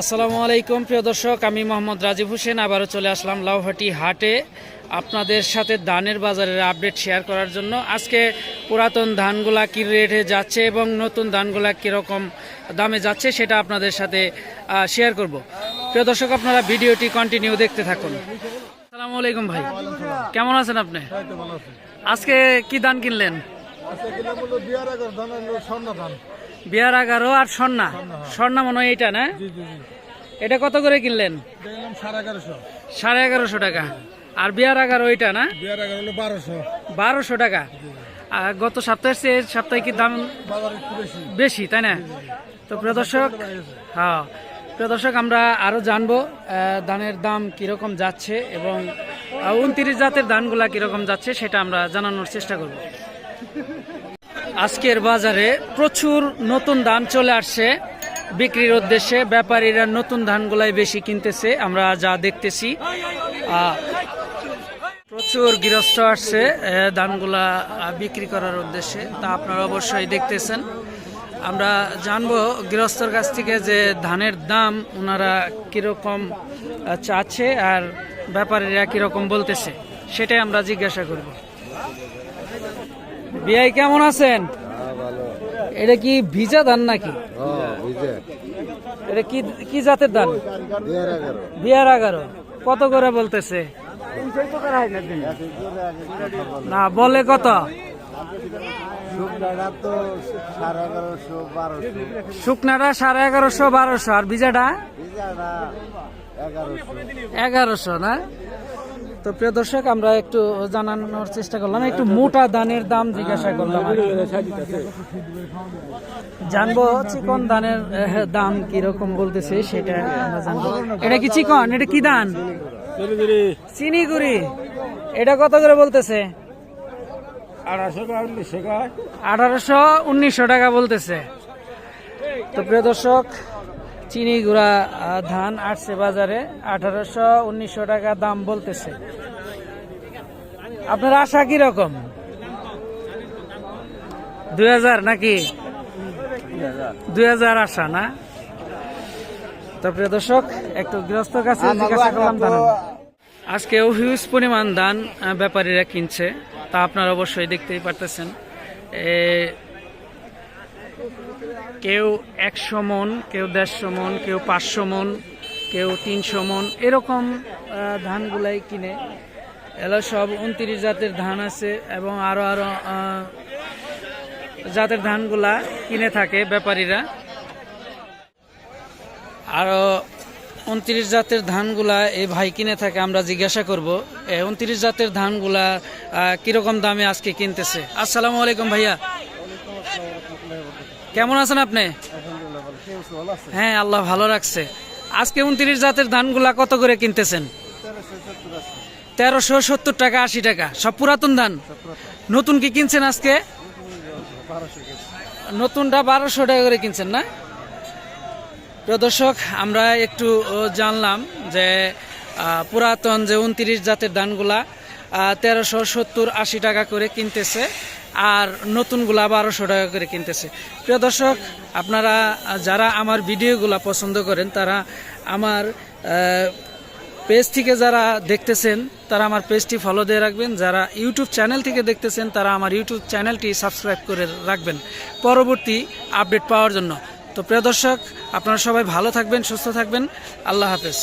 আসসালামু আলাইকুম প্রিয় দর্শক। আমি মোহাম্মদ রাজীব হোসেন আবারও চলে আসলাম লাউহাটি হাটে। আপনাদের সাথে ধানের বাজারের আপডেট শেয়ার করার জন্য। আজকে পুরাতন ধানগুলা কী রেটে যাচ্ছে এবং নতুন ধানগুলা কীরকম দামে যাচ্ছে সেটা আপনাদের সাথে শেয়ার করব। প্রিয় দর্শক আপনারা ভিডিওটি কন্টিনিউ দেখতে থাকুন। আসসালামু আলাইকুম ভাই। কেমন আছেন আপনি? আজকে কি ধান কিনলেন? বিয়ার এগারো আর স্বর্ণা। স্বর্ণা মনে হয় এইটা না? এটা কত করে কিনলেন? সাড়ে এগারোশো। টাকা। আর বিয়ার এগারো ওইটা না? বারোশো। টাকা। আর গত সপ্তাহের চেয়ে সপ্তাহে কি দাম বেশি। বেশি তাই না? তো প্রিয় দর্শক হ্যাঁ প্রিয় দর্শক আমরা আরও জানব ধানের দাম কীরকম যাচ্ছে এবং উনত্রিশ জাতের ধানগুলা কীরকম যাচ্ছে সেটা আমরা জানানোর চেষ্টা করব। আজকের বাজারে প্রচুর নতুন ধান চলে আসছে। বিক্রির উদ্দেশ্যে ব্যাপারীরা নতুন ধানগুলাই বেশি কিনতেছে, আমরা যা দেখতেছি। প্রচুর গৃহস্থ আসছে ধানগুলা বিক্রি করার উদ্দেশ্যে। তা আপনারা অবশ্যই দেখতেছেন। আমরা জানব গৃহস্থর কাছ থেকে যে ধানের দাম ওনারা কীরকম চাচ্ছে আর ব্যাপারীরা কীরকম বলতেছে, সেটাই আমরা জিজ্ঞাসা করব। বিআই কেমন আছেন? এটা কি ভিজা ধান নাকি? এটা কি কি জাতের ধান? বিয়ার এগারো। কত করে বলতেছে? না, বলে কত? শুকনাটা সাড়ে এগারোশো, বারোশো। আর এগারোশো। এগারোশো না? তো প্রিয় দর্শক আমরা একটু জানানোর চেষ্টা করলাম একটু মোটা ধানের দাম জিজ্ঞাসা করলাম জানব চিকন আহ, দাম কীরকম বলতেছে সেটা আমরা জানব। এটা কি চিকন? এটা কি ধান চিনিগুড়ি। এটা কত করে বলতেছে? আঠারোশো উনিশশো টাকা বলতেছে। তো প্রিয় দর্শক চিনি গুঁড়া ধান আসছে বাজারে। আঠারোশো উনিশশো টাকা দাম বলতেছে। আপনার আশা কি রকম? দুই হাজার নাকি? দুই হাজার আশা না? তো প্রিয় দর্শক একটু গৃহস্থ কাছে জিজ্ঞাসা করলাম ধান আজকেও হিউজ পরিমাণ ধান ব্যাপারীরা কিনছে। তা আপনারা অবশ্যই দেখতেই পারতেছেন। এ, কেউ একশো মন, কেউ দেড়শো মন, কেউ পাঁচশো মন, কেউ তিনশো মন, এরকম ধানগুলাই কিনে। এগুলো সব উনত্রিশ জাতের ধান আছে এবং আরও আরও জাতের ধানগুলা কিনে থাকে ব্যাপারীরা। আরও উনত্রিশ জাতের ধানগুলা এই ভাই কিনে থাকে, আমরা জিজ্ঞাসা করব উনত্রিশ জাতের ধানগুলা কীরকম দামে আজকে কিনতেছে? আসসালামু আলাইকুম ভাইয়া। কেমন আছেন আপনি? হ্যাঁ আল্লাহ ভালো রাখছে। আজকে উনত্রিশ জাতের ধানগুলা কত করে কিনতেছেন? তেরোশো সত্তর টাকা, আশি টাকা, সব পুরাতন ধান? নতুন কি কিনছেন আজকে? নতুনটা বারোশো টাকা করে কিনছেন না? প্রিয় দর্শক, আমরা একটু জানলাম যে পুরাতন যে উনত্রিশ জাতের ধানগুলা তেরোশো সত্তর, আশি টাকা করে কিনতেছে। আর নতুনগুলা বারোশো টাকা করে কিনতেছে। প্রিয় দর্শক, আপনারা, যারা আমার ভিডিওগুলা পছন্দ করেন, তারা আমার পেজ থেকে যারা দেখতেছেন, তারা আমার পেজটি ফলো দিয়ে রাখবেন। যারা ইউটিউব চ্যানেল থেকে দেখতেছেন, তারা আমার ইউটিউব চ্যানেলটি সাবস্ক্রাইব করে রাখবেন পরবর্তী আপডেট পাওয়ার জন্য। তো প্রিয় দর্শক, আপনারা সবাই ভালো থাকবেন, সুস্থ থাকবেন। আল্লাহ হাফেজ।